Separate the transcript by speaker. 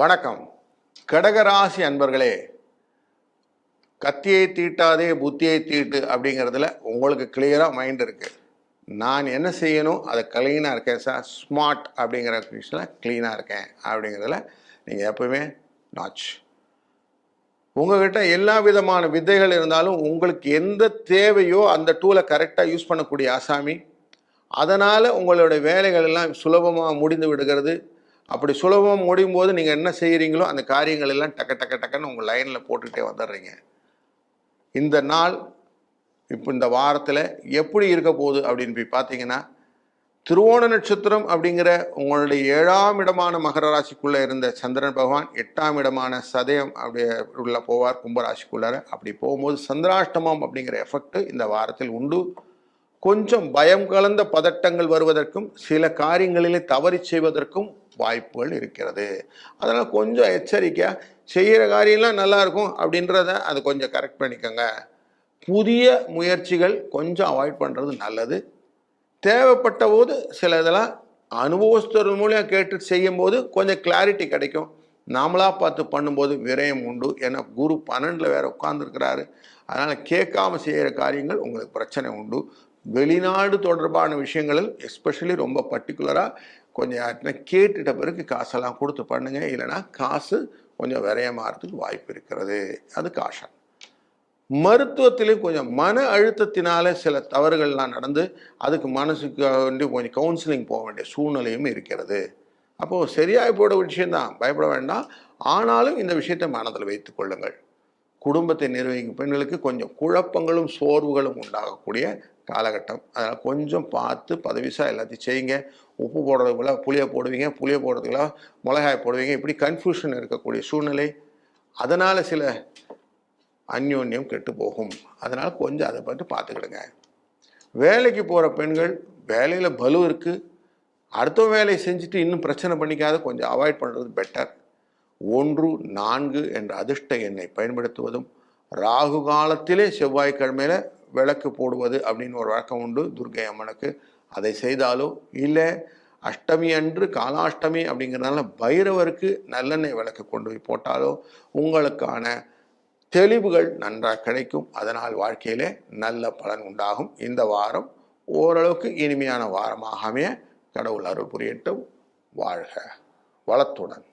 Speaker 1: வணக்கம். கடகராசி அன்பர்களே கத்தியை தீட்டாதே புத்தியை தீட்டு அப்படிங்கிறதுல உங்களுக்கு கிளியராக மைண்ட் இருக்குது நான் என்ன செய்யணும்? அதை க்ளீனாக இருக்கேன் சார் ஸ்மார்ட் அப்படிங்கிற விஷயத்தில் க்ளீனாக இருக்கேன் அப்படிங்கிறதுல நீங்கள் எப்பவுமே நாச் உங்ககிட்ட எல்லா விதமான வித்தைகள் இருந்தாலும் உங்களுக்கு எந்த தேவையோ அந்த டூலை கரெக்டாக யூஸ் பண்ணக்கூடிய ஆசாமி அதனால் உங்களுடைய வேலைகள் எல்லாம் சுலபமாக முடிந்து விடுகிறது. அப்படி சுலபமாக முடியும் போது நீங்கள் என்ன செய்கிறீங்களோ அந்த காரியங்கள் எல்லாம் டக்க டக்க டக்குன்னு உங்கள் லைனில் போட்டுக்கிட்டே வந்துடுறீங்க. இந்த நாள் இப்போ இந்த வாரத்தில் எப்படி இருக்க போகுது அப்படின்னு போய் பார்த்தீங்கன்னா திருவோண நட்சத்திரம் அப்படிங்கிற உங்களுடைய ஏழாம் இடமான மகர ராசிக்குள்ளே இருந்த சந்திரன் பகவான் எட்டாம் இடமான சதயம் அப்படி உள்ள போவார் கும்பராசிக்குள்ளார. அப்படி போகும்போது சந்திராஷ்டமம் அப்படிங்கிற எஃபெக்ட் இந்த வாரத்தில் உண்டு. கொஞ்சம் பயம் கலந்த பதட்டங்கள் வருவதற்கும் சில காரியங்களிலே தவறி செய்வதற்கும் வாய்ப்புகள் இருக்கிறது. அதனால் கொஞ்சம் எச்சரிக்கையாக செய்கிற காரியம்லாம் நல்லா இருக்கும் அப்படின்றத அது கொஞ்சம் கரெக்ட் பண்ணிக்கோங்க. புதிய முயற்சிகள் கொஞ்சம் அவாய்ட் பண்ணுறது நல்லது. தேவைப்பட்ட போது சில இதெல்லாம் அனுபவஸ்தர் மூலியம் கேட்டு செய்யும்போது கொஞ்சம் கிளாரிட்டி கிடைக்கும். நாமளாக பார்த்து பண்ணும்போது விரயம் உண்டு. ஏன்னா குரு பன்னெண்டில் வேறு உட்கார்ந்துருக்கிறாரு. அதனால் கேட்காம செய்கிற காரியங்கள் உங்களுக்கு பிரச்சனை உண்டு. வெளிநாடு தொடர்பான விஷயங்களில் எஸ்பெஷலி ரொம்ப பர்டிகுலராக கொஞ்சம் யார்கிட்ட கேட்டுட்ட பிறகு காசெல்லாம் கொடுத்து பண்ணுங்க. இல்லைன்னா காசு கொஞ்சம் விரயமாகிறதுக்கு வாய்ப்பு இருக்கிறது. அது காஷன். மருத்துவத்திலையும் கொஞ்சம் மன அழுத்தத்தினால சில தவறுகள்லாம் நடந்து அதுக்கு மனசுக்கு வேண்டி கொஞ்சம் கவுன்சிலிங் போக வேண்டிய சூழ்நிலையும் இருக்கிறது. அப்போது சரியாகி போட விஷயம்தான். பயப்பட வேண்டாம். ஆனாலும் இந்த விஷயத்தை மனதில் வைத்துக் கொள்ளுங்கள். குடும்பத்தை நிர்வகிக்கும் பெண்களுக்கு கொஞ்சம் குழப்பங்களும் சோர்வுகளும் உண்டாகக்கூடிய காலகட்டம். அதனால் கொஞ்சம் பார்த்து பதவிசாக எல்லாத்தையும் செய்யுங்க. உப்பு போடுறதுக்குள்ள புளியை போடுவீங்க புளியை போடுறதுக்குள்ள மிளகாய் போடுவீங்க. இப்படி கன்ஃபியூஷன் இருக்கக்கூடிய சூழ்நிலை. அதனால் சில அந்யோன்யம் கெட்டு போகும். அதனால் கொஞ்சம் அதை பற்றி பார்த்துக்கிடுங்க. வேலைக்கு போகிற பெண்கள் வேலையில் பலு இருக்குது அடுத்த வேலையை செஞ்சுட்டு இன்னும் பிரச்சனை பண்ணிக்காத கொஞ்சம் அவாய்ட் பண்ணுறது பெட்டர் ஒன்று நான்கு என்ற அதிர்ஷ்ட எண்ணை பயன்படுத்துவதும் ராகு காலத்திலே செவ்வாய்க்கிழமையில விளக்கு போடுவது அப்படின்னு ஒரு வழக்கம் உண்டு. துர்கை அம்மனுக்கு அதை செய்தாலோ இல்லை அஷ்டமி அன்று காலாஷ்டமி அப்படிங்கிறதுனால பைரவருக்கு நல்லெண்ணெய் விளக்கு கொண்டு போய் போட்டாலோ உங்களுக்கான தெளிவுகள் நன்றாக கிடைக்கும். அதனால் வாழ்க்கையிலே நல்ல பலன் உண்டாகும். இந்த வாரம் ஓரளவுக்கு இனிமையான வாரமாகவே கடவுள் அருள் புரியட்டும். வாழ்க வளத்துடன்.